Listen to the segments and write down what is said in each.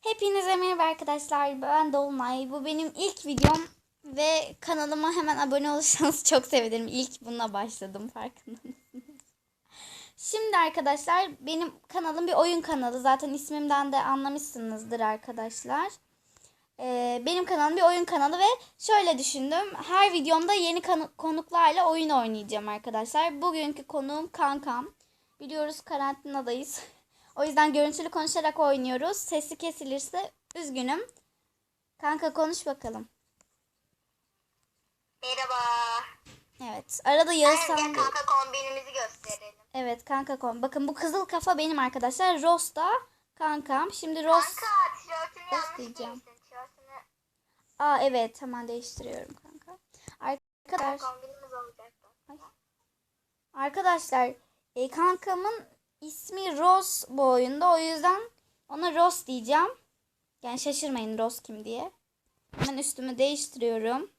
Hepinize merhaba arkadaşlar. Ben Dolunay. Bu benim ilk videom ve kanalıma hemen abone olursanız çok sevinirim. İlk bununla başladım farkında mısınız? Şimdi arkadaşlar benim kanalım bir oyun kanalı. Zaten ismimden de anlamışsınızdır arkadaşlar. Ee, benim kanalım bir oyun kanalı ve şöyle düşündüm. Her videomda yeni konu- konuklarla oyun oynayacağım arkadaşlar. Bugünkü konuğum kankam. Biliyoruz karantinadayız. O yüzden görüntülü konuşarak oynuyoruz. Sesi kesilirse üzgünüm. Kanka konuş bakalım. Merhaba. Evet. Arada Yağızhan... Gel kanka kombinimizi gösterelim. Evet kanka kom. Bakın bu kızıl kafa benim arkadaşlar. Ross da kankam. Şimdi Ross... Kanka tişörtünü yanlış diyeceğim. Tişörtünü Aa evet hemen değiştiriyorum kanka. Arkadaşlar... kombinimiz olacaktı. Arkadaşlar e, kankamın ismi Ross bu oyunda. O yüzden ona Ross diyeceğim. Yani şaşırmayın Ross kim diye. Hemen üstümü değiştiriyorum.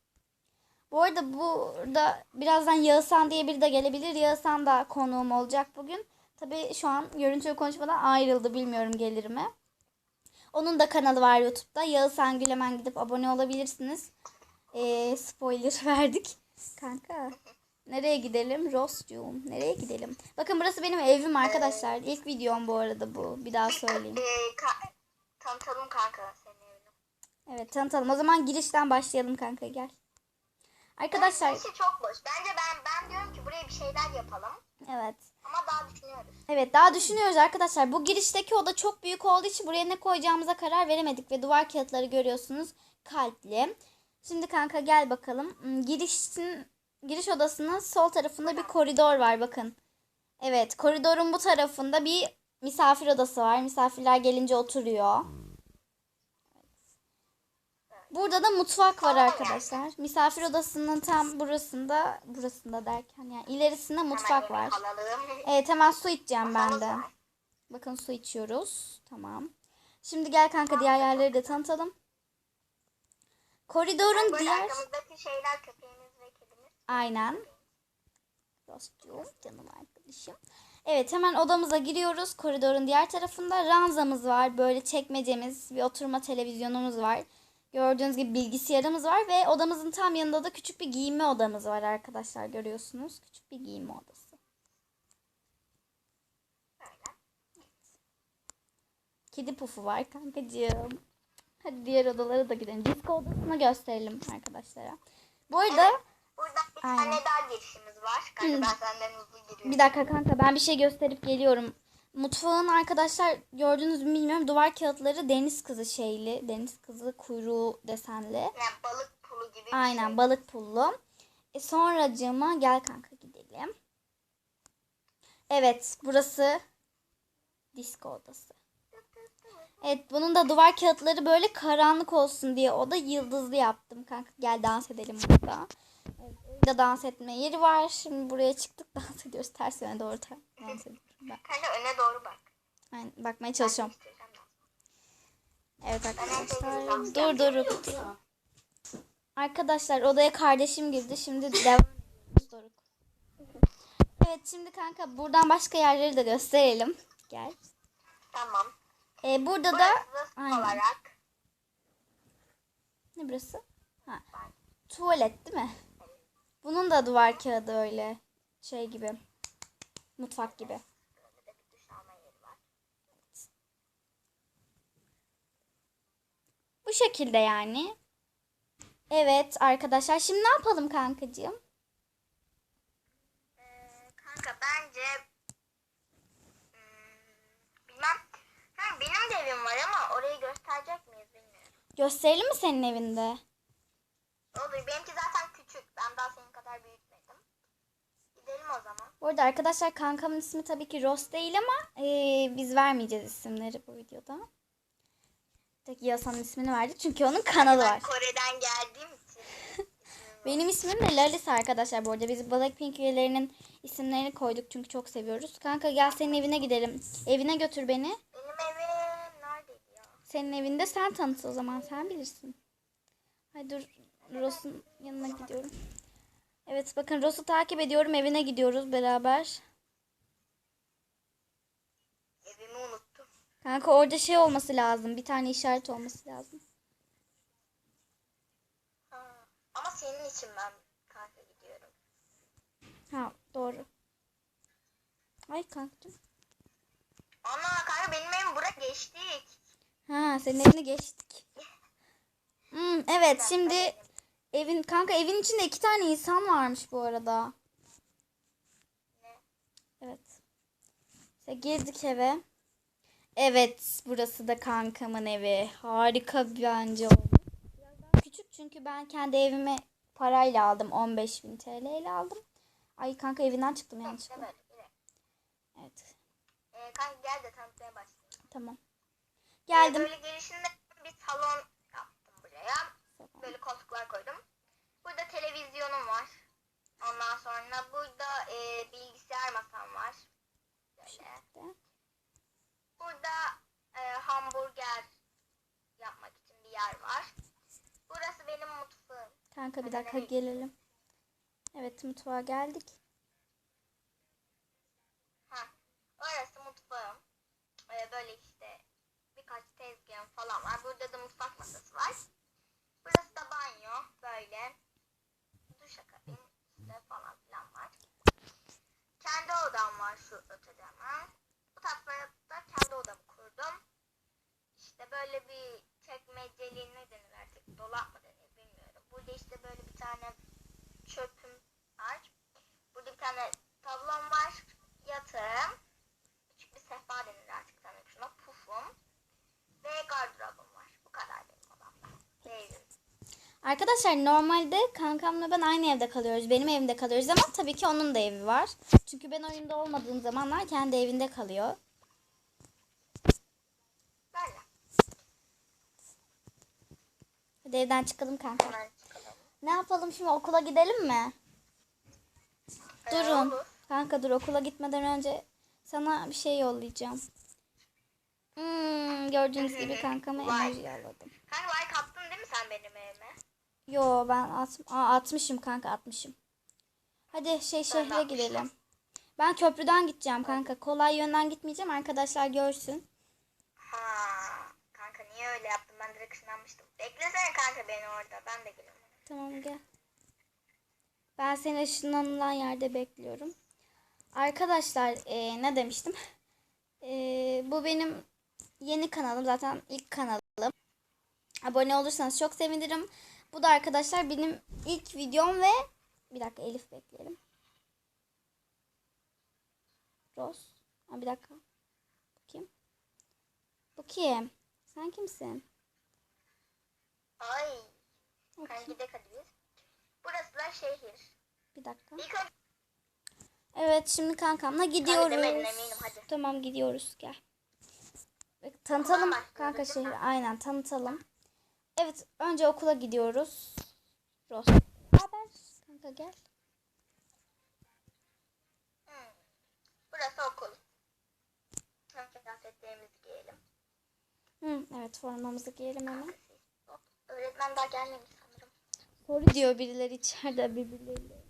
Bu arada burada birazdan Yağızhan diye biri de gelebilir. Yağızhan da konuğum olacak bugün. Tabii şu an görüntülü konuşmadan ayrıldı. Bilmiyorum gelir mi. Onun da kanalı var YouTube'da. Yağızhan Gül hemen gidip abone olabilirsiniz. Ee, spoiler verdik. Kanka. Nereye gidelim? Ross'cuğum. Nereye gidelim? Bakın burası benim evim arkadaşlar. İlk videom bu arada bu. Bir daha söyleyeyim. Ee, ka- tanıtalım kanka senin evini. Evet tanıtalım. O zaman girişten başlayalım kanka gel. Arkadaşlar Burası çok boş. Bence ben ben diyorum ki buraya bir şeyler yapalım. evet. Ama daha düşünüyoruz. Evet daha düşünüyoruz arkadaşlar. Bu girişteki oda çok büyük olduğu için buraya ne koyacağımıza karar veremedik. Ve duvar kağıtları görüyorsunuz kalpli. Şimdi kanka gel bakalım. Hmm, Girişin, giriş odasının sol tarafında bir koridor var bakın. Evet koridorun bu tarafında bir misafir odası var. Misafirler gelince oturuyor. Burada da mutfak var arkadaşlar. Misafir odasının tam burasında, burasında derken yani ilerisinde mutfak var. Evet hemen su içeceğim ben de. Bakın su içiyoruz. Tamam. Şimdi gel kanka diğer yerleri de tanıtalım. Koridorun diğer... arkamızdaki şeyler kedimiz. Aynen. Dostum, canım arkadaşım. Evet hemen odamıza giriyoruz. Koridorun diğer tarafında ranzamız var. Böyle çekmecemiz, bir oturma televizyonumuz var. Gördüğünüz gibi bilgisayarımız var ve odamızın tam yanında da küçük bir giyinme odamız var arkadaşlar görüyorsunuz. Küçük bir giyinme odası. Kedi pufu var kankacığım. Hadi diğer odalara da gidelim. Disko odasını gösterelim arkadaşlara. Bu arada bir Aynen. tane daha girişimiz var. Kanka ben senden hızlı giriyorum. bir dakika kanka ben bir şey gösterip geliyorum. Mutfağın arkadaşlar gördünüz mü bilmiyorum duvar kağıtları deniz kızı şeyli. Deniz kızı kuyruğu desenli. Yani balık pulu gibi Aynen şey. balık pullu. E sonracığıma gel kanka gidelim. Evet burası disko odası. Evet bunun da duvar kağıtları böyle karanlık olsun diye o da yıldızlı yaptım kanka. Gel dans edelim burada. Evet, burada dans etme yeri var. Şimdi buraya çıktık dans ediyoruz. Ters yöne doğru dans ediyorum ben. Kanka öne doğru bak. Aynen, bakmaya çalışıyorum. Evet arkadaşlar. Dur dur. dur. Arkadaşlar odaya kardeşim girdi. Şimdi devam ediyoruz Doruk. Evet şimdi kanka buradan başka yerleri de gösterelim. Gel. Tamam. Ee, burada da Burası aynen. olarak ne burası? Ha. Tuvalet değil mi? Bunun da duvar kağıdı öyle şey gibi. Mutfak gibi. Bu şekilde yani. Evet arkadaşlar şimdi ne yapalım kankacığım? Ee, kanka bence hmm, bilmem. Ha, benim de evim var ama orayı gösterecek miyiz bilmiyorum. Gösterelim mi senin evinde? Olur. Benimki zaten. Ben daha senin kadar büyütmedim. Gidelim o zaman. Bu arada arkadaşlar kankamın ismi tabii ki Ross değil ama eee, biz vermeyeceğiz isimleri bu videoda. Tek Yasan'ın ismini verdik çünkü onun kanalı Ben var. Kore'den geldiğim için. Benim ismim de Lalisa arkadaşlar bu arada. Biz Blackpink üyelerinin isimlerini koyduk çünkü çok seviyoruz. Kanka gel senin evine gidelim. Evine götür beni. Benim evim neredeydi ya? Senin evinde sen tanıt o zaman sen bilirsin. Hay dur Ross'un yanına gidiyorum. Evet bakın Ross'u takip ediyorum evine gidiyoruz beraber. Evimi unuttum. Kanka orada şey olması lazım. Bir tane işaret olması lazım. Ha. Ama senin için ben kanka gidiyorum. Ha doğru. Ay kankacığım. Ana kanka benim evim bura geçtik. Ha senin evine geçtik. Hmm, evet şimdi evin kanka evin içinde iki tane insan varmış bu arada. Ne? Evet. İşte girdik eve. Evet burası da kankamın evi. Harika bir bence oldu. Biraz daha küçük çünkü ben kendi evimi parayla aldım. 15.000 TL ile aldım. Ay kanka evinden çıktım yanlışlıkla. böyle. yine. Evet Ee, kanka gel de tanıtmaya başlayalım. tamam. Ee, Geldim. Böyle girişinde bir salon. Böyle koltuklar koydum. Burada televizyonum var. Ondan sonra burada e, bilgisayar masam var. Böyle. Burada e, hamburger yapmak için bir yer var. Burası benim mutfağım. Kanka bir dakika gelelim. Evet mutfağa geldik. Ha, orası mutfağım. E, böyle işte birkaç tezgahım falan var. Burada da mutfak masası var. Böyle duşakabin işte falan filan var. Kendi odam var şu ötede hemen. Bu tarafta da kendi odamı kurdum. İşte böyle bir çekmeceli ne denir artık dolap mı denir bilmiyorum. Burada işte böyle bir tane çöpüm var. Burada bir tane tablom var. Yatağım. Küçük bir sehpa denir artık sanırım şuna. Pufum. Ve gardırobum var. Bu kadar benim odamda. Ve evim. Arkadaşlar normalde kankamla ben aynı evde kalıyoruz. Benim evimde kalıyoruz ama tabii ki onun da evi var. Çünkü ben oyunda olmadığım zamanlar kendi evinde kalıyor. Hadi evden çıkalım kanka. Çıkalım. Ne yapalım şimdi okula gidelim mi? Ee, Durun. olur. Kanka dur okula gitmeden önce sana bir şey yollayacağım. Hmm, gördüğünüz gibi kankama Vay. emoji yolladım. Kanka like attın değil mi sen benim evime? Yo ben at Aa, atmışım kanka atmışım. Hadi şey şehre gidelim. Ben köprüden gideceğim kanka. Kolay yönden gitmeyeceğim. Arkadaşlar görsün. Ha, kanka niye öyle yaptın? Ben direkt ışınlanmıştım. Beklesene kanka beni orada. Ben de gelirim. Tamam gel. Ben seni ışınlanılan yerde bekliyorum. Arkadaşlar eee, ne demiştim? Eee, bu benim yeni kanalım. Zaten ilk kanalım. Abone olursanız çok sevinirim. Bu da arkadaşlar benim ilk videom ve bir dakika Elif bekleyelim. Rose. Ha, bir dakika. Bu kim? Bu kim? Sen kimsin? Ay. Burası da şehir. Bir dakika. İlk Evet şimdi kankamla gidiyoruz. eminim, hadi. Tamam gidiyoruz gel. Tanıtalım kanka şehri. Aynen tanıtalım. Evet önce okula gidiyoruz. Ros. Haber kanka gel. Hmm. Burası okul. Kıyafetlerimizi giyelim. Hı, evet formamızı giyelim hemen. Hop, Öğretmen daha gelmemiş sanırım. Soru diyor birileri içeride birbirleriyle.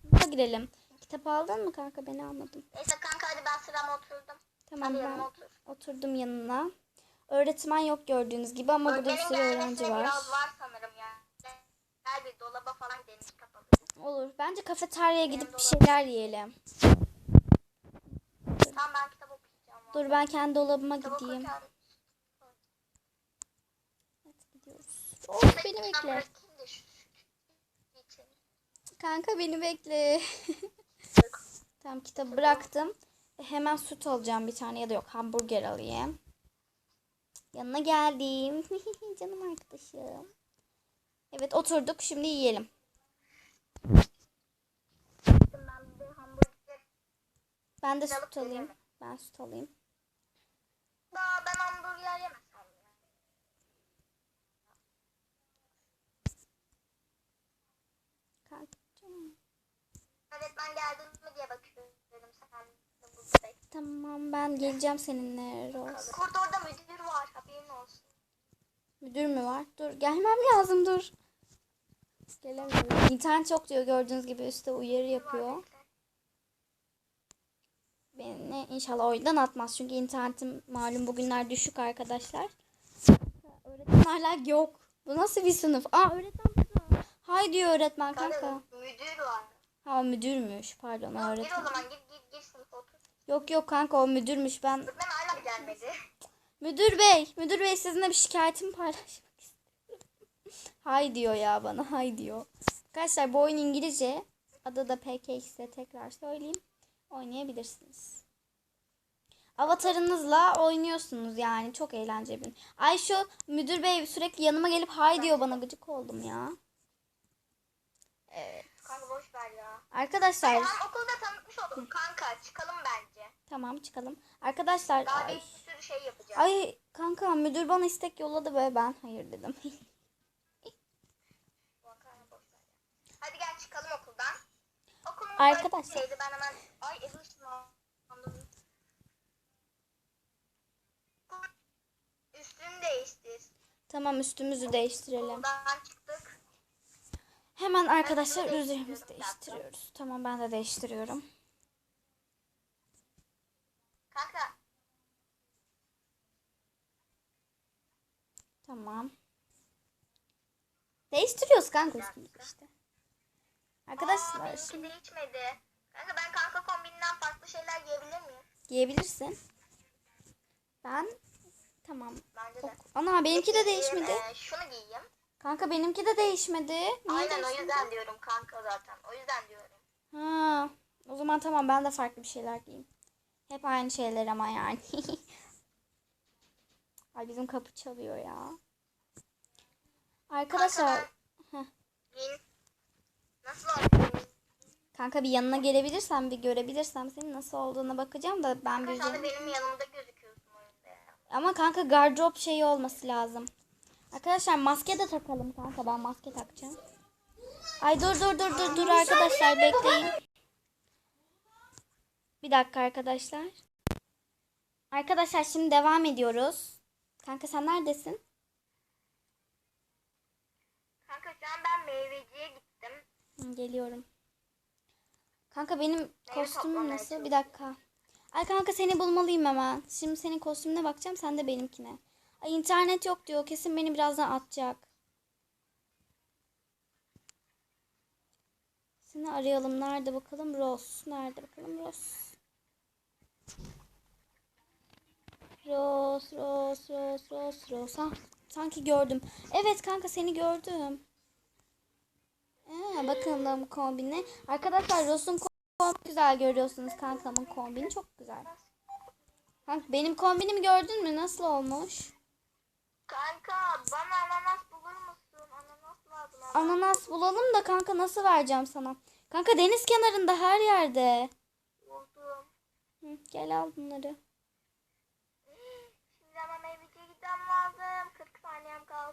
Sınıfa girelim. Kitap aldın mı kanka beni almadım. Neyse kanka hadi ben sırama oturdum. Tamam Hadi ben otur. oturdum yanına. Öğretmen yok gördüğünüz gibi ama burada bir sürü öğrenci var. biraz var sanırım yani. Gel bir dolaba falan gidelim kapalı. Olur. Bence kafeteryaya gidip bir dolabı- şeyler yiyelim. Tamam ben kitap okuyacağım. Dur ben kendi dolabıma Kitap gideyim. okurken- Evet, gidiyoruz. Oh, beni Ben bekle. Kanka beni bekle. tamam kitabı bıraktım. Hemen süt alacağım bir tane ya da yok hamburger alayım. Yanına geldim. Canım arkadaşım. Evet oturduk şimdi yiyelim. Ben. Ben de süt alayım. Ben süt alayım. Daha ben hamburger yemesem ya. Kankacığım. Öğretmen geldi mi diye bakıyorum. Sen de burada bekle. Tamam ben geleceğim seninle Rose. Kurt orada müdür var. Haberin olsun. Müdür mü var? Dur gelmem lazım dur. Gelemiyorum. İnternet çok diyor gördüğünüz gibi üstte uyarı yapıyor. beni inşallah oyundan atmaz. Çünkü internetim malum bugünler düşük arkadaşlar. Öğretmen hala yok. Bu nasıl bir sınıf? Aa öğretmen burada. Hay diyor öğretmen kanka. Müdür var. Ha müdürmüş. Pardon Tamam, gir o öğretmen. zaman gir gir gir. Yok yok kanka o müdürmüş. Ben Öğretmen hala gelmedi. Müdür bey, müdür bey sizinle bir şikayetimi paylaşmak istiyorum. hay diyor ya bana, hay diyor. Arkadaşlar bu oyun İngilizce. Adı da PKX'e tekrar söyleyeyim. Oynayabilirsiniz. Avatarınızla oynuyorsunuz yani. Çok eğlenceli. Ay şu müdür bey sürekli yanıma gelip hay diyor bana gıcık oldum ya. Evet. Kanka boş ver ya. Arkadaşlar Hem okulda tanıtmış oldum kanka çıkalım bence. Tamam çıkalım. Arkadaşlar Daha bir sürü şey yapacağız. ay kanka müdür bana istek yolladı ve ben hayır dedim. Hadi gel çıkalım okuldan. Okulumuz Arkadaşlar. Ben hemen ay. Üstünü değiştir. tamam üstümüzü değiştirelim. Okuldan çıktık. Hemen arkadaşlar üzerimizi değiştiriyoruz. Tamam ben de değiştiriyorum. Kanka Tamam. Değiştiriyoruz kanka üstümüzü işte. Aa, Arkadaşlar benimki şimdi değişmedi. Kanka ben kanka kombininden farklı şeyler giyebilir miyim? giyebilirsin. Ben tamam. Bence de. Ok- Ana benimki de değişmedi. e, şunu giyeyim. Kanka benimki de değişmedi. Niye Aynen o değişmedi? yüzden diyorum kanka zaten. O yüzden diyorum. Ha, o zaman tamam ben de farklı bir şeyler giyeyim. Hep aynı şeyler ama yani. Ay bizim kapı çalıyor ya. Arkadaşlar Kanka ben giyin. Nasıl oldu? kanka bir yanına gelebilirsem bir görebilirsem senin nasıl olduğuna bakacağım da ben bir sen de benim yanımda gözüküyorsun. Ama kanka gardırop şeyi olması lazım. Arkadaşlar maske de takalım kanka ben maske takacağım. Ay dur dur dur dur dur arkadaşlar bekleyin. Bir dakika arkadaşlar. Arkadaşlar şimdi devam ediyoruz. Kanka sen neredesin? Kanka şu an ben meyveciye gittim. Hı, geliyorum. Kanka benim kostümüm toplamaya nasıl? Bir dakika. Ay kanka seni bulmalıyım hemen. Şimdi senin kostümüne bakacağım sen de benimkine. Ay internet yok diyor. Kesin beni birazdan atacak. Seni arayalım. Nerede bakalım? Rose. Nerede bakalım? Rose. Rose, Rose, Rose, Rose, Rose. Ha, sanki gördüm. Evet kanka seni gördüm. Ee, bakalım kombine. Arkadaşlar Rose'un kombini güzel görüyorsunuz kankamın kombini çok güzel. Kanka benim kombinimi gördün mü? Nasıl olmuş? Kanka bana ananas bulur musun? Ananas lazım. Ananas. Ananas bulalım da kanka nasıl vereceğim sana? Kanka deniz kenarında her yerde. Buldum. Hı, gel al bunları.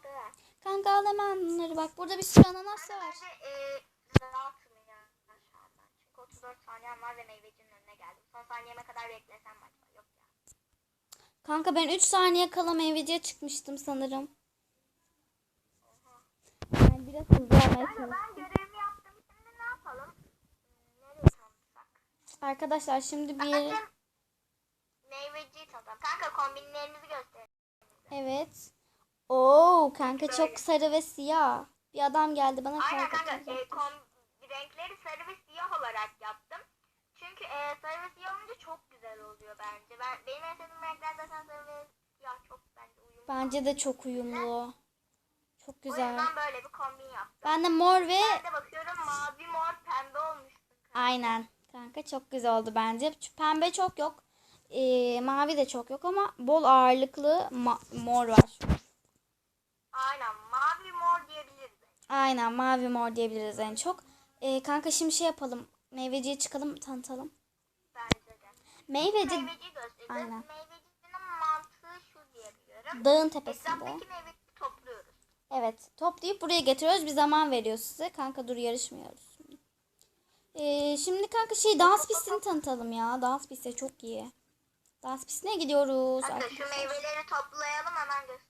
Kaldı. Kanka al hemen bunları bak. Burada bir sürü ananas var. ben de e, rahatım ya şu anda. Çünkü 34 saniyem var ve meyvecinin önüne geldim. Son saniyeme kadar beklesem mi acaba? Yok ya. Kanka ben 3 saniye kala meyveciye çıkmıştım sanırım. Yani biraz hızlı olmaya çalıştım. ben görevimi yaptım. Şimdi ne yapalım? Nereye tanıtsak? Arkadaşlar şimdi bir yere... Meyveciyi tanıtalım. Kanka kombinlerimizi gösterelim. Evet. Oo kanka çok sarı ve siyah. Bir adam geldi bana Aynen kanka. E, kom, renkleri sarı ve siyah olarak yaptım. Çünkü e, sarı ve siyah olunca çok güzel oluyor bence. Ben benim en sevdiğim renkler zaten sarı ve siyah çok bence uyumlu. Bence de çok uyumlu. Çok O güzel. yüzden böyle bir kombin yaptım. Ben de mor ve Ben de bakıyorum mavi mor pembe olmuşsun. kanka. aynen. Kanka çok güzel oldu bence. Pembe çok yok. Ee, mavi de çok yok ama bol ağırlıklı mor var. Aynen mavi mor diyebiliriz. Aynen mavi mor diyebiliriz en çok. Ee, kanka şimdi şey yapalım. Meyveciye çıkalım tanıtalım. Bence de. Meyveci göstereceğiz. Aynen. Meyvecinin mantığı şu diyebiliyorum. dağın tepesinde. Etraftaki meyveyi topluyoruz. Evet toplayıp buraya getiriyoruz. Bir zaman veriyor size. Kanka dur yarışmıyoruz. Ee, şimdi kanka şey dans pistini tanıtalım ya. Dans pisti çok iyi. Dans pistine gidiyoruz. Kanka şu arkadaşlar. meyveleri toplayalım hemen gösteririz.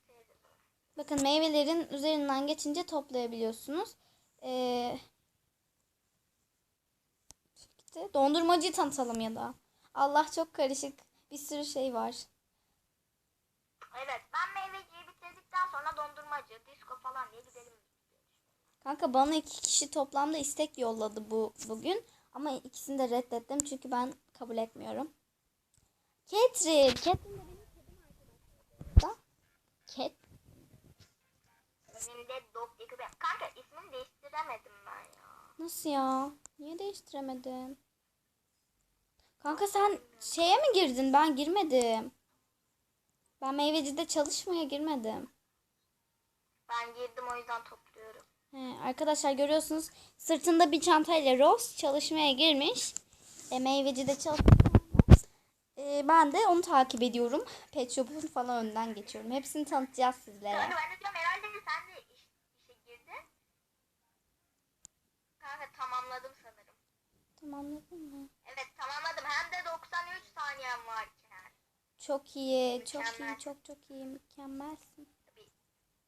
Bakın meyvelerin üzerinden geçince toplayabiliyorsunuz. Ee, işte dondurmacıyı tanıtalım ya da. Allah çok karışık. Bir sürü şey var. Evet ben meyveciyi bitirdikten sonra dondurmacı, disco falan diye gidelim. Kanka bana iki kişi toplamda istek yolladı bu bugün. Ama ikisini de reddettim çünkü ben kabul etmiyorum. Ketrin. Ketrin de benim kedim arkadaşlar. Ket. Benim de dog. Kanka ismini değiştiremedim ben ya. Nasıl ya? Niye değiştiremedin? Kanka sen şeye mi girdin? Ben girmedim. Ben meyvecide çalışmaya girmedim. Ben girdim o yüzden topluyorum. He, arkadaşlar görüyorsunuz sırtında bir çantayla Rose çalışmaya girmiş. E, meyvecide çalışıyor. E, ben de onu takip ediyorum. Pet Shop'un falan önden geçiyorum. Hepsini tanıtacağız sizlere. Kanka ben de diyorum herhalde sen de iş, işe girdin. Kanka tamamladım sanırım. Tamamladın mı? Evet tamamladım. Hem de 93 saniyem varken. Çok iyi, çok iyi, Mükemmel. çok çok iyi, mükemmelsin. Tabii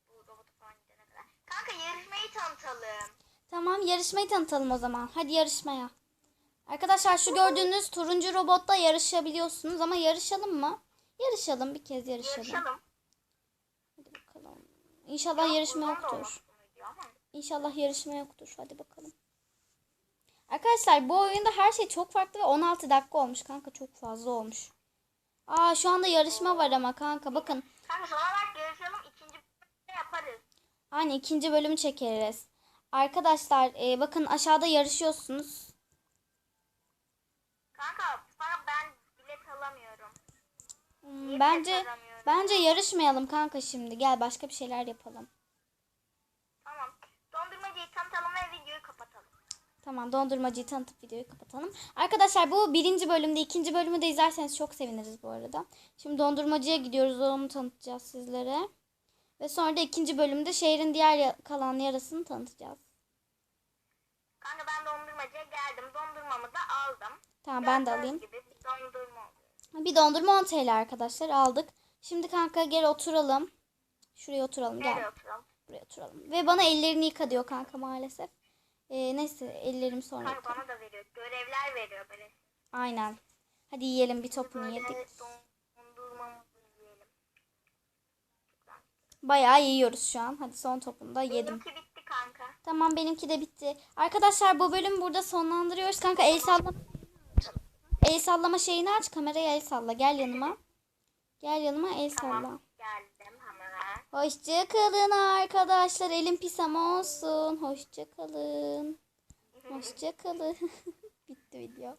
bu robotu falan gidene kadar. Kanka yarışmayı tanıtalım. Tamam yarışmayı tanıtalım o zaman. Hadi yarışmaya. Arkadaşlar şu gördüğünüz turuncu robotta yarışabiliyorsunuz ama yarışalım mı? Yarışalım bir kez yarışalım. Yarışalım. Hadi bakalım. İnşallah yarışma yoktur. İnşallah yarışma yoktur. Hadi bakalım. Arkadaşlar bu oyunda her şey çok farklı ve 16 dakika olmuş kanka çok fazla olmuş. Aa şu anda yarışma var ama kanka bakın. Kanka olarak yarışalım. ikinci bölümde yaparız. Aynı ikinci bölümü çekeriz. Arkadaşlar e, bakın aşağıda yarışıyorsunuz. Kanka bana ben bilet alamıyorum. Hmm, bence bilet alamıyorum? bence yarışmayalım kanka şimdi. Gel başka bir şeyler yapalım. Tamam. Dondurmacıyı tanıtalım ve videoyu kapatalım. Tamam dondurmacıyı tanıtıp videoyu kapatalım. Arkadaşlar bu birinci bölümde ikinci bölümü de izlerseniz çok seviniriz bu arada. Şimdi dondurmacıya gidiyoruz onu tanıtacağız sizlere. Ve sonra da ikinci bölümde şehrin diğer kalan yarısını tanıtacağız. Kanka ben dondurmacıya geldim. Dondurmamı da aldım. Tamam ben de alayım. gibi bir dondurma. Bir dondurma 10 TL arkadaşlar aldık. Şimdi kanka gel oturalım. Şuraya oturalım Nereye gel. oturalım? Buraya oturalım. Ve bana ellerini yıka diyor kanka maalesef. Ee, neyse ellerimi sonra yıkarım. bana da veriyor. Görevler veriyor böyle. Aynen. Hadi yiyelim bir topunu Böyle yedik. dondurmamızı yiyelim. Bayağı yiyoruz şu an. Hadi son topunu da yedim. Benimki bitti kanka. Tamam benimki de bitti. Arkadaşlar bu bölüm burada sonlandırıyoruz. Kanka el sallama. El sallama şeyini aç. Kameraya el salla. Gel yanıma. Gel yanıma el salla. Tamam. Hemen. Hoşça kalın arkadaşlar. Elim pis ama olsun. Hoşça kalın. Hoşça kalın. bitti video.